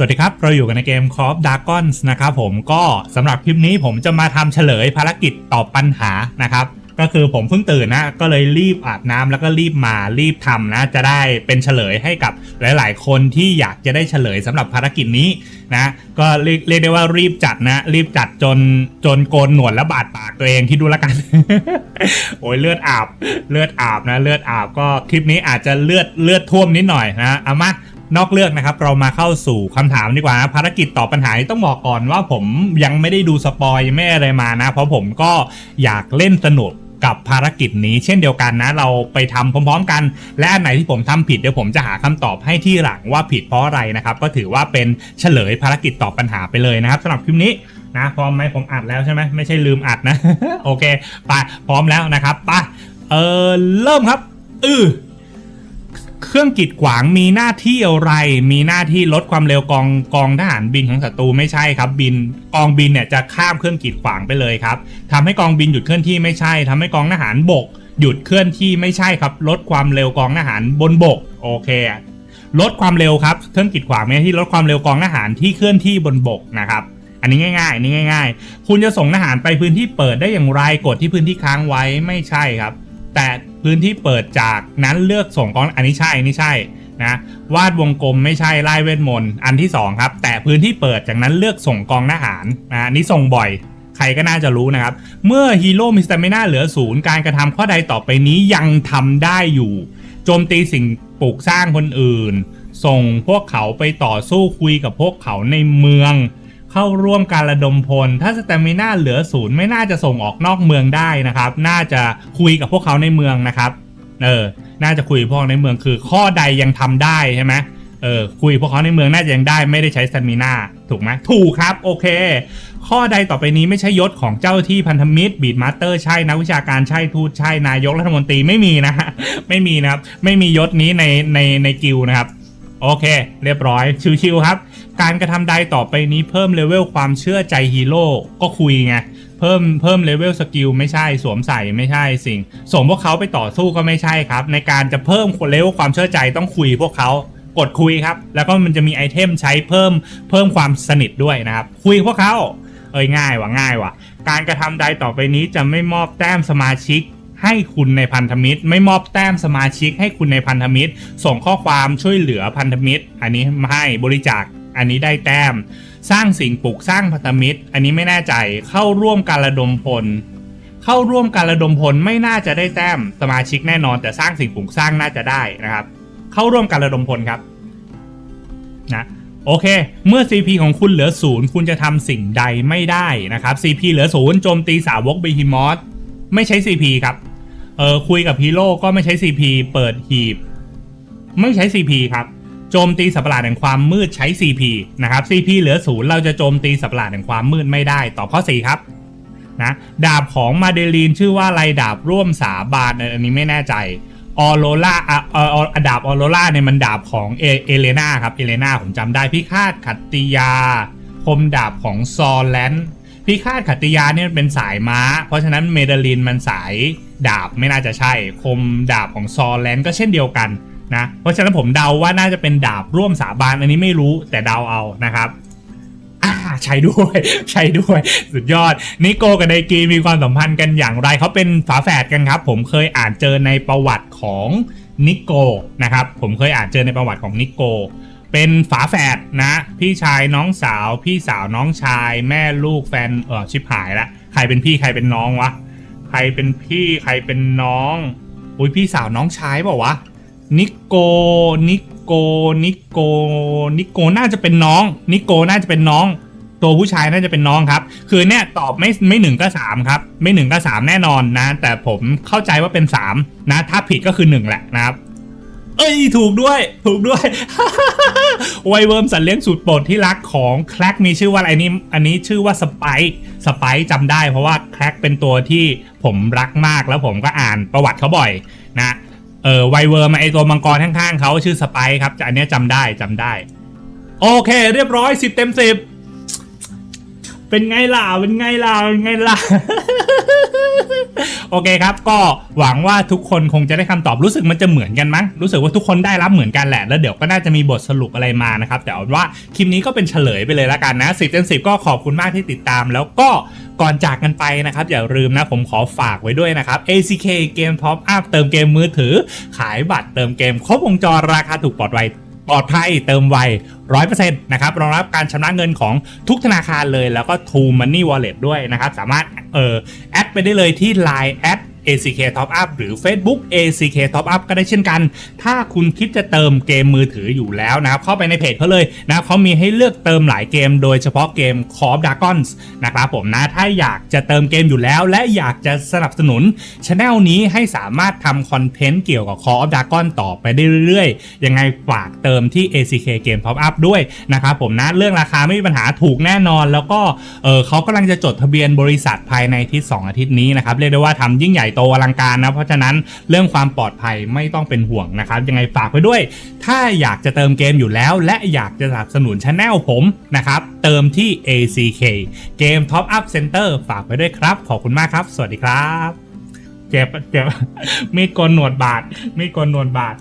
สวัสดีครับ เราอยู่กันในเกม Call of Dragons นะครับผมก็สำหรับคลิปนี้ผมจะมาทำเฉลยภารกิจตอบปัญหานะครับ ก็คือผมเพิ่งตื่นนะ ก็เลยรีบอาบน้ำแล้วก็รีบมารีบทำนะ จะได้เป็นเฉลยให้กับหลาย ๆ คนที่อยากจะได้เฉลยสำหรับภารกิจนี้นะ ก็เรียกเรียกได้ว่ารีบจัดนะ รีบจัดจนจนโกนหนวดและบาดปากตัวเองที่ดูแล้วกัน โอ้ยเลือดอาบ เลือดอาบนะ เลือดอาบก็คลิปนี้อาจจะเลือดเลือดท่วมนิดหน่อยนะเอามา นอกเรื่องนะครับเรามาเข้าสู่คำถามดีกว่านะภารกิจตอบปัญหาต้องบอกก่อนว่าผมยังไม่ได้ดูสปอยไม่อะไรมานะ เพราะผมก็อยากเล่นสนุกกับภารกิจนี้เช่นเดียวกันนะ เราไปทำพร้อม ๆ กัน และอันไหนที่ผมทำผิดเดี๋ยวผมจะหาคำตอบให้ที่หลังว่าผิดเพราะอะไรนะครับ ก็ถือว่าเป็นเฉลยภารกิจตอบปัญหาไปเลยนะครับสำหรับคลิปนี้นะพร้อมไหมผมอัดแล้วใช่ไหมไม่ใช่ลืมอัดนะ โอเคไปพร้อมแล้วนะครับไปเออเริ่มครับ อือ เครื่องกีดขวางมีหน้าที่อะไร มีหน้าที่ลดความเร็วกองกองทหารบินของศัตรูไม่ใช่ครับ บินกองบินเนี่ยจะข้ามเครื่องกีดขวางไปเลยครับทำให้กองบินหยุดเคลื่อนที่ไม่ใช่ทำให้กองทหารบก หยุดเคลื่อนที่ไม่ใช่ครับ ลดความเร็วกองทหารบนบกโอเคลดความเร็วครับเครื่องกีดขวางมีหน้าที่ลดความเร็วกองทหารที่เคลื่อนที่บนบกนะครับอันนี้ง่ายๆอันนี้ง่าย ๆ คุณจะส่งทหารไปพื้นที่เปิดได้อย่างไรกดที่พื้นที่ค้างไว้ไม่ใช่ครับ แต่ พื้นที่เปิดจากนั้นเลือกส่งกองอันนี้ใช่อันนี้ใช่นะวาดวงกลมไม่ใช่ไล่เวทมนต์อันที่สองครับ แต่พื้นที่เปิดจากนั้นเลือกส่งกองทหารนะอันนี้ส่งบ่อย ใครก็น่าจะรู้นะครับ เมื่อฮีโร่มิสเตอร์ไม่น่าเหลือศูนย์การกระทำข้อใดต่อไปนี้ยังทำได้อยู่โจมตีสิ่งปลูกสร้างคนอื่น ส่งพวกเขาไปต่อสู้คุยกับพวกเขาในเมือง เข้าร่วมการระดมพล ถ้าสเตมิน่าเหลือศูนย์ไม่น่าจะส่งออกนอกเมืองได้นะครับ น่าจะคุยกับพวกเขาในเมืองนะครับ เออ น่าจะคุยพวกในเมืองคือข้อใดยังทำได้ใช่ไหมเออ คุยพวกเขาในเมืองน่าจะยังได้ไม่ได้ใช้สเตมิน่าถูกไหมถูกครับ โอเค ข้อใดต่อไปนี้ไม่ใช่ยศของเจ้าที่พันธมิตรบีดมาสเตอร์ใช่นักวิชาการใช่ทูตใช่นายกรัฐมนตรีไม่มีนะไม่มีนะครับ ไม่มียศนี้ในในในกิลนะครับ โอเค เรียบร้อย ชิวๆครับ การกระทำใดต่อไปนี้เพิ่มเลเวลความเชื่อใจฮีโร่ก็คุยไง เพิ่มเพิ่มเลเวลสกิลไม่ใช่สวมใส่ไม่ใช่สิ่ง ส่งพวกเขาไปต่อสู้ก็ไม่ใช่ครับ ในการจะเพิ่มเลเวลความเชื่อใจต้องคุยพวกเขากดคุยครับ แล้วก็มันจะมีไอเทมใช้เพิ่มเพิ่มความสนิทด้วยนะครับ คุยพวกเขาเอ้ยง่ายว่ะง่ายว่ะ การกระทำใดต่อไปนี้จะไม่มอบแต้มสมาชิก ให้คุณในพันธมิตร ไม่มอบแต้มสมาชิก ให้คุณในพันธมิตร ส่งข้อความช่วยเหลือพันธมิตร อันนี้ให้บริจาคอันนี้ได้แต้ม สร้างสิ่งปลูกสร้างพันธมิตร อันนี้ไม่แน่ใจเข้าร่วมการระดมพล เข้าร่วมการระดมพลไม่น่าจะได้แต้มสมาชิกแน่นอน แต่สร้างสิ่งปลูกสร้างน่าจะได้นะครับ เข้าร่วมการระดมพลครับนะโอเค เมื่อ CP ของคุณเหลือศูนย์คุณจะทำสิ่งใดไม่ได้นะครับ CP เหลือศูนย์โจมตีสาวกบีฮิมอสไม่ใช้ CP ครับ เออคุยกับฮีโร่ก็ไม่ใช้ CP เปิดหีบ ไม่ใช้ CP ครับ โจมตีสัตว์ประหลาดแห่งความมืดใช้ CP นะครับ CP เหลือศูนย์เราจะโจมตีสัตว์ประหลาดแห่งความมืดไม่ได้ตอบข้อ 4 ครับนะดาบของมาเดลีนชื่อว่าอะไรดาบร่วมสาบานอันนี้ไม่แน่ใจออโรล่าอะเอ่อดาบออโรล่าเนี่ยมันดาบของเอเอเลนาครับเอเลนาผมจำได้พิฆาตขัตติยา คมดาบของซอลแลนพิฆาตขัตติยาเนี่ยเป็นสายม้า เพราะฉะนั้นเมดาลินมันสาย ดาบไม่น่าจะใช่ คมดาบของซอแลนก็เช่นเดียวกันนะเพราะฉะนั้นผมเดาว่าน่าจะเป็นดาบร่วมสาบานอันนี้ไม่รู้แต่เดาเอานะครับใช่ด้วยใช่ด้วย สุดยอด นิโกกับไดกีมีความสัมพันธ์กันอย่างไรเขาเป็นฝาแฝดกันครับ ผมเคยอ่านเจอในประวัติของนิโกนะครับ ผมเคยอ่านเจอในประวัติของนิโก เป็นฝาแฝดนะ พี่ชายน้องสาว พี่สาวน้องชาย แม่ลูกแฟนเออชิบหายละใครเป็นพี่ใครเป็นน้องวะ ใครเป็นพี่ใครเป็นน้องอุ้ยพี่สาวน้องชายเปล่าวะนิโกนิโกนิโกนิโกน่าจะเป็นน้อง นิโกน่าจะเป็นน้อง ตัวผู้ชายน่าจะเป็นน้องครับ คือเนี่ยตอบไม่ไม่หนึ่งก็สามครับ ไม่หนึ่งก็สามแน่นอนนะ แต่ผมเข้าใจว่าเป็นสามนะ ถ้าผิดก็คือหนึ่งแหละนะครับ เอ้ยถูกด้วย ถูกด้วย ไวเวิร์มสัตว์เลี้ยงสูตรโปรดที่รักของแคลกมีชื่อว่าอะไรนี่อันนี้ชื่อว่าสไปสไปจำได้เพราะว่าแคลกเป็นตัวที่ผมรักมากแล้วผมก็อ่านประวัติเขาบ่อยนะเออไวเวิร์มไอตัวมังกรข้างๆเขาชื่อสไปครับอันนี้จำได้จำได้ โอเค เรียบร้อย10เต็ม10เป็นไงล่ะเป็นไงล่ะเป็นไงล่ะ โอเคครับ ก็หวังว่าทุกคนคงจะได้คำตอบรู้สึกมันจะเหมือนกันมั้งรู้สึกว่าทุกคนได้รับเหมือนกันแหละ แล้วเดี๋ยวก็น่าจะมีบทสรุปอะไรมานะครับแต่เอาว่าคลิปนี้ก็เป็นเฉลยไปเลยละกันนะสิบเต็มสิบก็ขอบคุณมากที่ติดตาม แล้วก็ก่อนจากกันไปนะครับ อย่าลืมนะผมขอฝากไว้ด้วยนะครับ ACK เกมท็อปอัพเติมเกมมือถือ ขายบัตรเติมเกมครบวงจรราคาถูกปลอดภัย ปลอดภัยเติมไว100%นะครับรองรับการชำระเงินของทุกธนาคารเลย แล้วก็ True Money Wallet ด้วยนะครับ สามารถเออแอดไปได้เลยที่ Line แอด ACK Top Up หรือ Facebook ACK Top Up ก็ได้เช่นกัน ถ้าคุณคิดจะเติมเกมมือถืออยู่แล้วนะครับ เข้าไปในเพจเขาเลยนะเขามีให้เลือกเติมหลายเกม โดยเฉพาะเกม Call of Dragons นะครับผมนะถ้าอยากจะเติมเกมอยู่แล้ว และอยากจะสนับสนุนช anel นี้ให้สามารถทำคอนเทนต์เกี่ยวกับ Call of Dragon ต่อไปได้เรื่อยๆ ยังไงฝากเติมที่ ACK Game Top Up ด้วยนะครับผมนะเรื่องราคาไม่มีปัญหาถูกแน่นอน แล้วก็เออเขากำลังจะจดทะเบียนบริษัทภายในที่ 2 อาทิตย์นี้นะครับเรียกได้ว่าทำยิ่งใหญ่โตอลังการนะ เพราะฉะนั้นเรื่องความปลอดภัยไม่ต้องเป็นห่วงนะครับ ยังไงฝากไปด้วย ถ้าอยากจะเติมเกมอยู่แล้ว และอยากจะสนับสนุนช anel ผมนะครับ เติมที่ ACK เกม Top Up Center ฝากไปด้วยครับ ขอบคุณมากครับ สวัสดีครับ เจ็บเจ็บไม่กนหนวดบาดไม่กนหนวดบาด